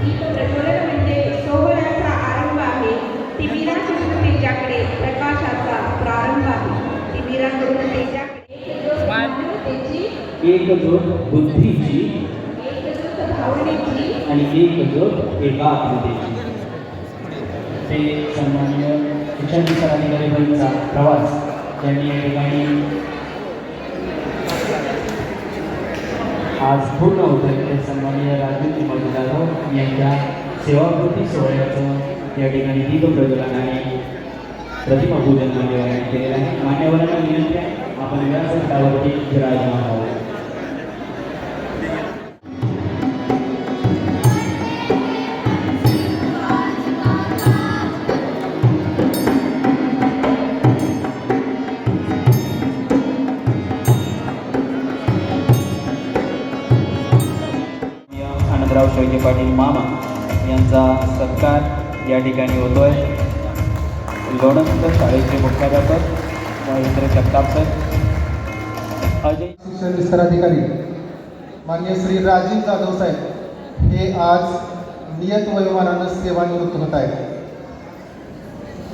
दीप प्रज्वलन म्हणजे सोहळ्याचा आरंभ आहे. तिमिराकडून तेजाकडे प्रकाशाचा प्रारंभ आहे. तिमिराकडून तेजाकडे मानवतेची एकजोट बुद्धीची एकजूट भावनेची आणि एकजोट एकात्मतेची ते सन्मान्य शिक्षण अधिकारीबाईंचा प्रवास त्यांनी या ठिकाणी आज पूर्ण होत आहे. ते सन्माननीय राजनीती कुमार जाधव यांच्या सेवाकृती सोहळ्याचं या ठिकाणी दीप प्रज्वलन आणि प्रतिमा पूजन मान्यवरांनी केलेलं आहे मान्यवरांना विनंती आहे. आपण व्यासपीठावरती विराजमान आहोत. आनंदराव शेळके पाटील मामा यांचा सत्कार या ठिकाणी होतोय. लोणंद शाळेचे मुख्याध्यापक महेंद्र जगताप सर. अजय शिक्षण विस्तार अधिकारी मान्य श्री राजीव जाधव साहेब हे आज नियत वयोमानानं सेवानिवृत्त होत आहेत.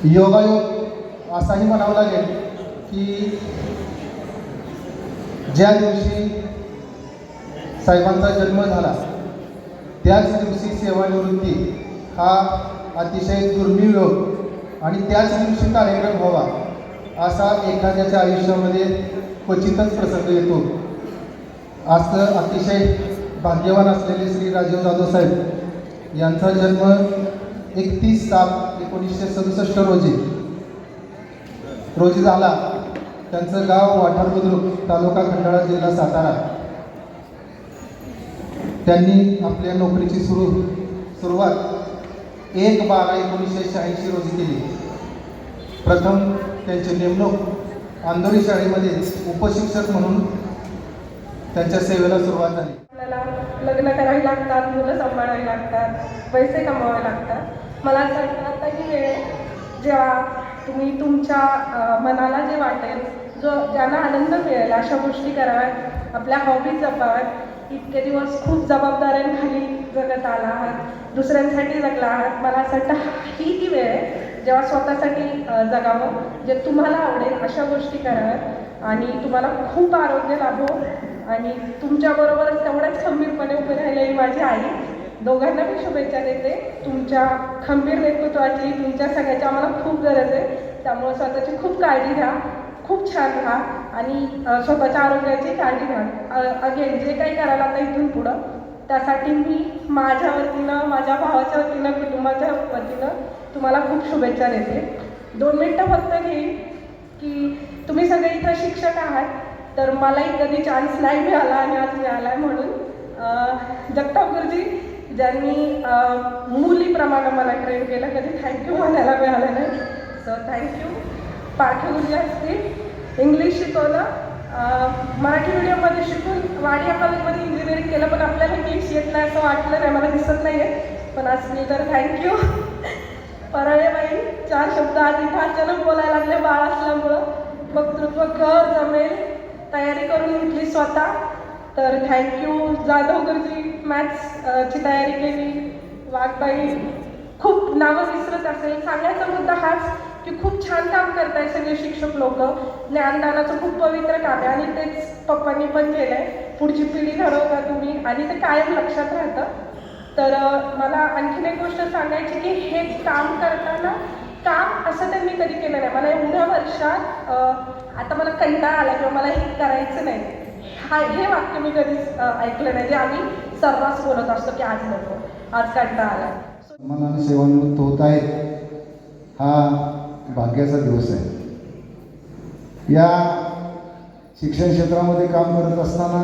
योगायोग असाही म्हणावं लागेल की ज्या दिवशी साहेबांचा जन्म झाला त्याच दिवशी सेवानिवृत्ती हा अतिशय दुर्मिळ योग आणि त्याच दिवशी कार्यक्रम व्हावा असा एखाद्याच्या आयुष्यामध्ये क्वचितच प्रसंग येतो. असं अतिशय भाग्यवान असलेले श्री राजीव जाधव साहेब यांचा जन्म एकतीस सात एकोणीसशे सदुसष्ट रोजी. रोजी झाला. त्यांचं गाव वाठार बुद्रुक तालुका खंडाळा जिल्हा सातारा. त्यांनी आपल्या नोकरीची सुरू सुरुवात एक बारा एकोणीसशे शहाऐंशी रोजी केली. प्रथम त्यांची नेमणूक आंदोरी शाळेमध्ये उपशिक्षक म्हणून त्यांच्या सेवेला सुरुवात झाली. आपल्याला लग्न करावी लागतात मुलं सांभाळावी लागतात पैसे कमावावे लागतात. मला असं वाटतं आता ही वेळ जेव्हा तुम्ही तुमच्या मनाला जे वाटेल जो ज्यांना आनंद मिळेल अशा गोष्टी कराव्यात आपल्या हॉबीज जपाव्यात इतके दिवस खूप जबाबदाऱ्यांखाली जगत आला आहात. दुसऱ्यांसाठी जगला आहात. मला असं वाटतं ही ती वेळ आहे. जेव्हा स्वतःसाठी जगावं जे तुम्हाला आवडेल अशा गोष्टी कराव्यात. आणि तुम्हाला खूप आरोग्य लाभो. आणि तुमच्याबरोबरच तेवढ्याच खंबीरपणे उभे राहिलेली माझी आई. दोघांना मी शुभेच्छा देते. तुमच्या खंबीर नेतृत्वाची तुमच्या सगळ्याची आम्हाला खूप गरज आहे. त्यामुळे स्वतःची खूप काळजी घ्या. खूप छान राहा. आणि स्वतःच्या आरोग्याची काळजी घ्या अगेन जे काही करायला आता इथून पुढं त्यासाठी मी माझ्या वतीनं माझ्या भावाच्या वतीनं कुटुंबाच्या वतीनं तुम्हाला खूप शुभेच्छा देते. दोन मिनटं फक्त घेईन की तुम्ही सगळे इथं शिक्षक आहात तर मलाही कधी चान्स नाही मिळाला आणि आज मिळाला आहे म्हणून जगताप गुरुजी ज्यांनी मुलीप्रमाणे मला ट्रेन केलं कधी थँक्यू म्हणायला मिळालं नाही. सो थँक्यू पारखे गुरुजी असतील इंग्लिश शिकवलं. मराठी मीडियममध्ये शिकून वाडिया कॉलेजमध्ये इंजिनिअरिंग केलं पण आपल्याला इंग्लिश येत नाही असं वाटलं नाही मला दिसत नाही आहे पण आज मी तर थँक्यू परळेबाई चार शब्द आधी अचानक बोलायला लागले बाळ असल्यामुळं. वक्तृत्व कर जमेल. तयारी करून घेतली स्वतः. तर थँक्यू जाधव गुरुजी मॅथ्स ची तयारी केली. वाघबाई खूप नावं विसरत असेल. सांगायचा मुद्दा हाच की खूप छान काम करताय सगळे शिक्षक लोक. ज्ञानदानाचं खूप पवित्र काम आहे आणि तेच पप्पांनी पण केलंय. पुढची पिढी घडवता तुम्ही. आणि ते कायम लक्षात राहतं. तर मला आणखीन एक गोष्ट सांगायची की हे काम करताना काम असं त्यांनी कधी केलं नाही. मला एवढ्या वर्षात आता मला कंटाळा आला किंवा मला हे करायचं नाही. हा हे वाक्य मी कधीच ऐकलं नाही. जे आम्ही सर्रास बोलत असतो की आज नको. आज कंटाळा आला. मनाने सेवानिवृत्त होत आहेत. हा भाग्याचा दिवस आहे. या शिक्षण क्षेत्रामध्ये काम करत असताना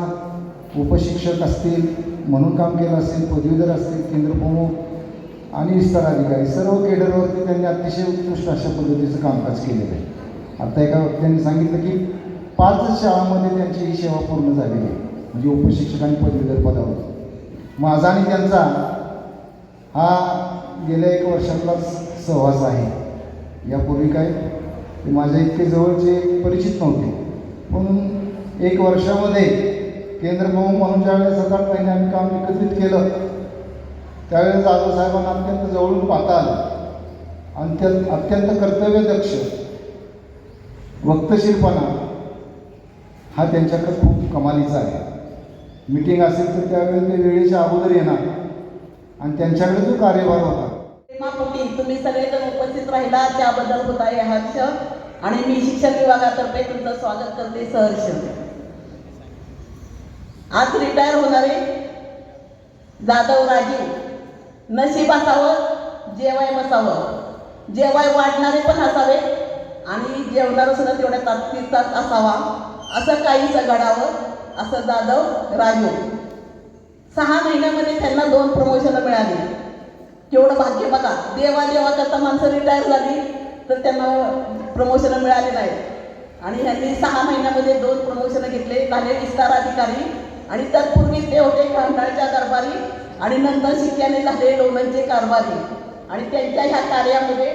उपशिक्षक असतील म्हणून काम केलं असेल पदवीधर असतील केंद्रप्रमुख आणि विस्तार अधिकारी सर्व केडरवरती त्यांनी अतिशय उत्कृष्ट अशा पद्धतीचं कामकाज केलेलं आहे. आता एका वक्त्यांनी सांगितलं की पाचच शाळांमध्ये त्यांची ही सेवा पूर्ण झालेली आहे म्हणजे उपशिक्षक आणि पदवीधर पदावर. माझा आणि त्यांचा हा गेल्या एक वर्षातला सहवास आहे. यापूर्वी काय ते माझ्या इतके जवळचे परिचित नव्हते. पण एक वर्षामध्ये केंद्रप्रमुख म्हणून ज्यावेळेस सात आठ महिने आम्ही काम एकत्रित केलं त्यावेळेस जाधव अत्यंत जवळून पाहता आलं. आणि त्यात अत्यंत कर्तव्यदक्ष वक्तशीरपणा हा त्यांच्याकडे खूप कमालीचा आहे. मीटिंग असेल तर त्यावेळेस ते वेळेच्या अगोदर येणार आणि त्यांच्याकडे जो कार्यभार होता. प्रेमापोटी तुम्ही सगळेजण उपस्थित राहिला त्याबद्दल होत आहे हर्ष. आणि मी शिक्षण विभागातर्फे तुमचं स्वागत करते सहर्ष. आज रिटायर होणारे जाधव राजीव नशीब असावं जेवाय बसावं. जेवाय वाढणारे पण असावे आणि जेवणारं सुद्धा तेवढ्या तात्पुरतात असावा. असं काहीसं घडावं असं जाधव राजू. सहा महिन्यामध्ये त्यांना दोन प्रमोशन मिळाली. केवढं भाग्य बघा. देवा देवा करता माणसं रिटायर झाली तर त्यांना प्रमोशन मिळाले नाही आणि ह्यांनी सहा महिन्यामध्ये दोन प्रमोशन घेतले झाले विस्तार अधिकारी. आणि तत्पूर्वी ते होते खंडाळच्या कारभारी. आणि नंतर शिक्याने झाले लोणंदचे कारभारी. आणि त्यांच्या ह्या कार्यामध्ये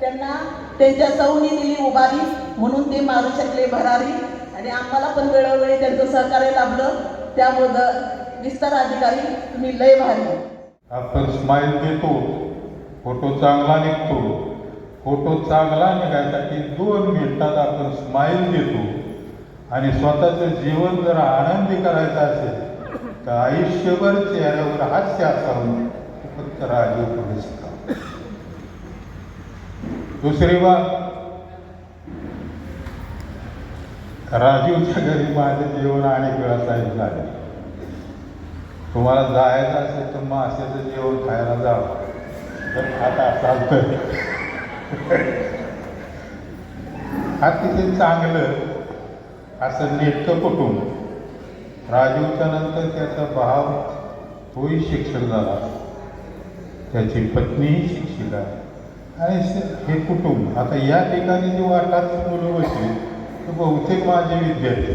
त्यांना त्यांच्या सौनी दिली उभारी म्हणून ते मारू शकले भरारी. आणि आम्हाला पण वेळोवेळी त्यांचं सहकार्य लाभलं. त्यामुळं विस्तार अधिकारी तुम्ही लय भारी. आपण स्माईल देतो फोटो चांगला निघतो. फोटो चांगला निघायसाठी दोन मिनिटात आपण स्माईल देतो. आणि स्वतःचं जीवन जर आनंदी करायचं असेल तर आयुष्यभर चेहऱ्यावर हास्य असावं. फक्त राजीव पुढे दुसरी बाब राजीवच्या घरी माझं जेवण अनेक वेळा साहेब झाले. तुम्हाला जायचं असेल तर माशाचं जेवण खायला जावं तर आता असाल तर अतिशय चांगलं असं नेटकं कुटुंब. राजीवच्या नंतर त्याचा भाव तोही शिक्षक झाला. त्याची पत्नीही शिक्षिका आणि हे कुटुंब. आता या ठिकाणी जी वाटात मुलं बसली तर बहुतेक माझे विद्यार्थी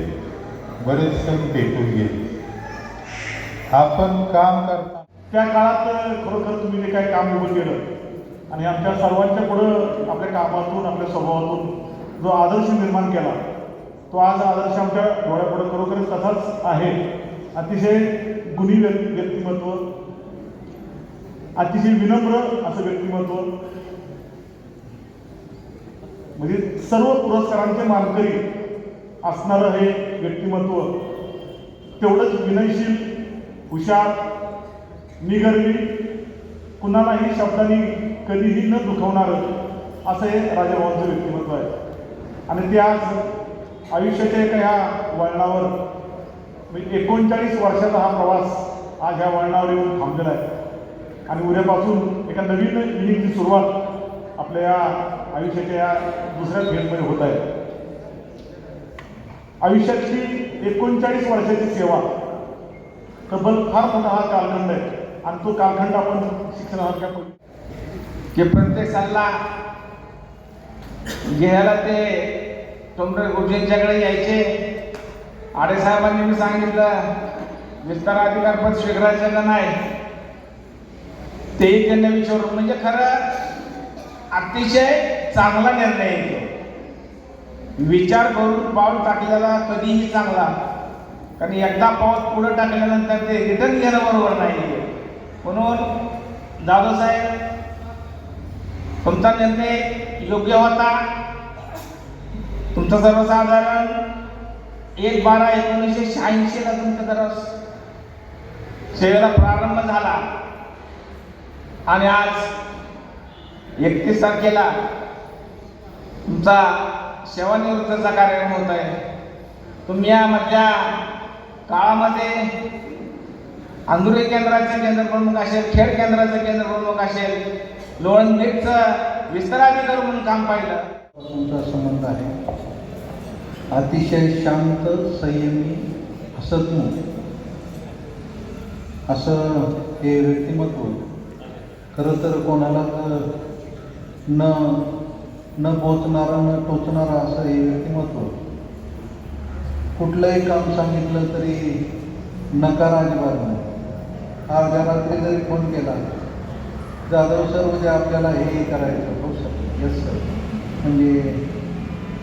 बरेचसे भेटून गेले. आपण काम करता. त्या काळात खरोखर तुम्ही जे काही काम उभं केलं आणि आमच्या सर्वांच्या पुढं आपल्या कामातून आपल्या स्वभावातून जो आदर्श निर्माण केला तो आज आदर्श आमच्या डोळ्यापुढं खरोखरच तसाच आहे. अतिशय गुणी व्यक्ती व्यक्तिमत्व अतिशय विनम्र असं व्यक्तिमत्व. म्हणजे सर्व पुरस्कारांचे मानकरी असणारं हे व्यक्तिमत्व तेवढंच विनयशील हुशार निगर्वी कुणालाही शब्दांनी कधीही न दुखवणारं असं हे राजाभावांचं व्यक्तिमत्व आहे. आणि ते आज आयुष्याच्या एका ह्या वळणावर म्हणजे एकोणचाळीस वर्षाचा हा प्रवास आज ह्या वळणावर येऊन थांबलेला आहे. आणि उद्यापासून एका नवीन इनिंगची सुरुवात आपल्या या आयुष्याच्या या दुसऱ्या फेजमध्ये होत आहे. आयुष्याची एकोणचाळीस वर्षाची सेवा तब्बल फार मोठा हा कालखंड आहे. आणि तो कालखंड आपण शिक्षणासारख्या की प्रत्येक सल्ला घ्यायला ते टोमरे गुरुजींच्याकडे यायचे. आडे साहेबांनी मी सांगितलं विस्तार अधिकार पद स्वीकारायचं का नाही? तेही त्यांना विचारून म्हणजे खरं अतिशय चांगला निर्णय येतो विचार करून पाऊल टाकलेला कधीही चांगला. कारण एकदा पाऊस पुढं टाकल्यानंतर ते रिटर्न घेणं बरोबर नाही म्हणून दादासाहेब तुमचा निर्णय योग्य होता. तुमचं सर्वसाधारण एक बारा एकोणीसशे शहाऐंशीला तुमचा जरा सेवेला प्रारंभ झाला. आणि आज एकतीस तारखेला तुमचा सेवानिवृत्तीचा कार्यक्रम होत आहे. तुम्ही या मधल्या काळामध्ये अंधुरी केंद्राचे केंद्रप्रमुख असेल खेड केंद्राचे केंद्रप्रमुख असेल लोणंद नीटचं विस्ताराधिकारी म्हणून काम पाहिलं. पासूनचा संबंध आहे. अतिशय शांत संयमी हसतमुख असं हे व्यक्तिमत्व खरं तर कोणाला तर न न बोचणारं न टोचणारा असं हे व्यक्तिमत्व कुठलंही काम सांगितलं तरी नकार अजिबात नाही. अर्ध्या रात्री जरी फोन केला जाधव सर म्हणजे आपल्याला हे करायचं हो सर येस सर म्हणजे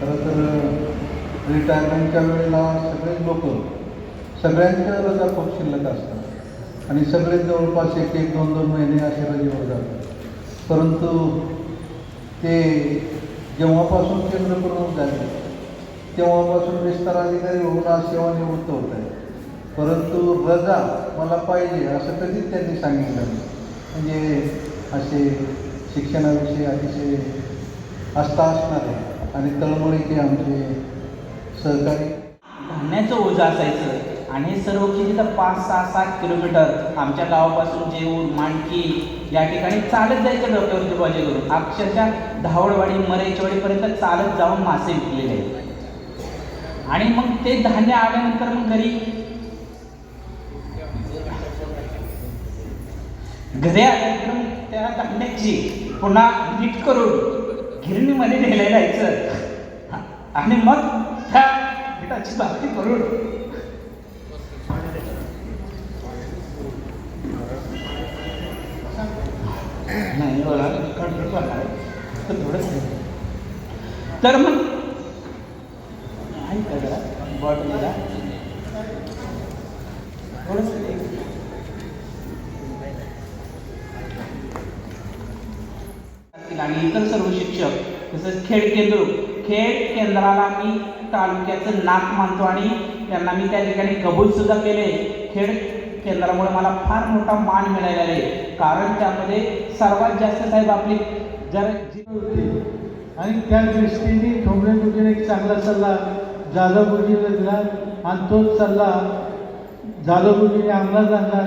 खरं तर रिटायरमेंटच्या वेळेला सगळेच लोक सगळ्यांच्या रजा खूप शिल्लक असतात. आणि सगळे जवळपास एक एक दोन दोन महिने असे रजेवर जातात. परंतु ते जेव्हापासून केंद्र प्रमुख झाले तेव्हापासून विस्तार अधिकारी होऊन आज सेवानिवृत्त होत आहे परंतु रजा मला पाहिजे असं कधीच त्यांनी सांगितलं नाही. म्हणजे असे शिक्षणाविषयी अतिशय आस्था असणारे आणि तळमळीचे आमचे सहकारी. धान्याचं ओझं असायचं आणि सर्व किती तर पाच सहा सात किलोमीटर आमच्या गावापासून जेऊर मांडकी या ठिकाणी चालत जायचं डोक्यावरती बाजी करून. अक्षरशः धावडवाडी मरेचवाडीपर्यंत चालत जाऊन मासे विकलेले आहेत. आणि मग ते धान्य आल्यानंतर मग घरी घरी आल्यानंतर त्या धान्याची पुन्हा नीट करून गिरणीमध्ये नेलं जायचं. आणि मग त्या पिठाची भाकरी करून नाही बघा कंट्रोल तर थोडंच आहे. ऐका जरा बॉटलीला थोडंसं एक- आणि इतर सर्व शिक्षक तसंच खेळ केंद्र खेळ केंद्राला मी तालुक्याचं नाक मानतो आणि त्यांना मी त्या ठिकाणी कबूल सुद्धा केले खेळ केंद्रामुळे मला फार मोठा मान मिळालेला आहे. कारण त्यामध्ये सर्वात जास्त साहेब आपली जर आणि त्या दृष्टीने ठोंबरे एक चांगला सल्ला जाधव गुरुजीला दिला आणि तोच सल्ला जाधव गुरुजीने अंमलात आणला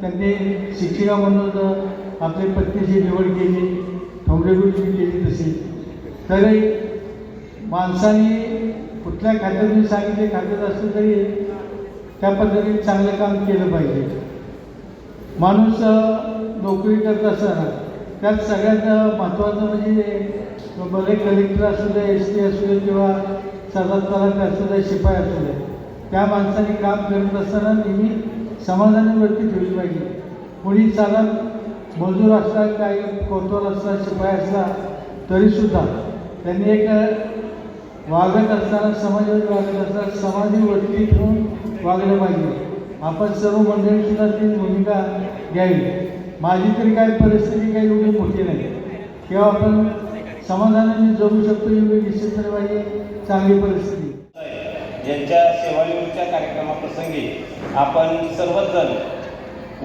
त्यांनी शिक्षिका म्हणून आपली पत्नीची निवड केली. ठोंबरे गुरुजीने केली तशी. तरी माणसाने कुठल्या खात्यातून सांगितले खात्यात असलं तरी त्या पद्धतीने चांगलं काम केलं पाहिजे. माणूस नोकरी करत असताना त्यात सगळ्यात महत्त्वाचं म्हणजे भले कलेक्टर असू दे एस टी असू दे किंवा सरदार तलाठी असू दे शिपाई असू दे त्या माणसाने काम करत असताना नेहमी समाधानावरती ठेवली पाहिजे. कोणी चालत मजूर असला काही कोतवाल असला शिपाई असला तरीसुद्धा त्यांनी एक वागत असताना समाजात वागत असताना समाधीवरती ठेवून वागलं पाहिजे. आपण सर्व मंडळीसुद्धा ती भूमिका घ्यावी. माझी तरी काय परिस्थिती काही एवढी मोठी नाही. किंवा आपण समाधानाने जगू शकतो एवढी निश्चितपणे पाहिजे चांगली परिस्थिती. यांच्या सेवानिवृत्तच्या कार्यक्रमाप्रसंगी आपण सर्वच जण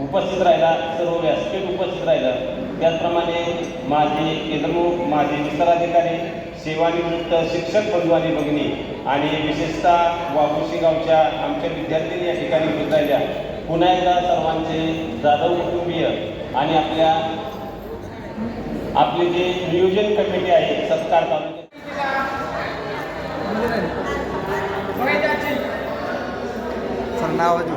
उपस्थित राहिला सर्व व्यासपीठ उपस्थित राहिलं त्याचप्रमाणे माझे केंद्रमुख माझे विस्ताराधिकारी सेवानिवृत्त शिक्षक बंधू आणि भगिनी आणि विशेषतः वाघोशी गावच्या आमच्या विद्यार्थ्यांनी या ठिकाणी उपस्थित राहिल्या पुन्हा एकदा सर्वांचे जाधव कुटुंबीय आणि आपल्या आपले जे नियोजन कमिटी आहे सत्कार तालुक्यात समापन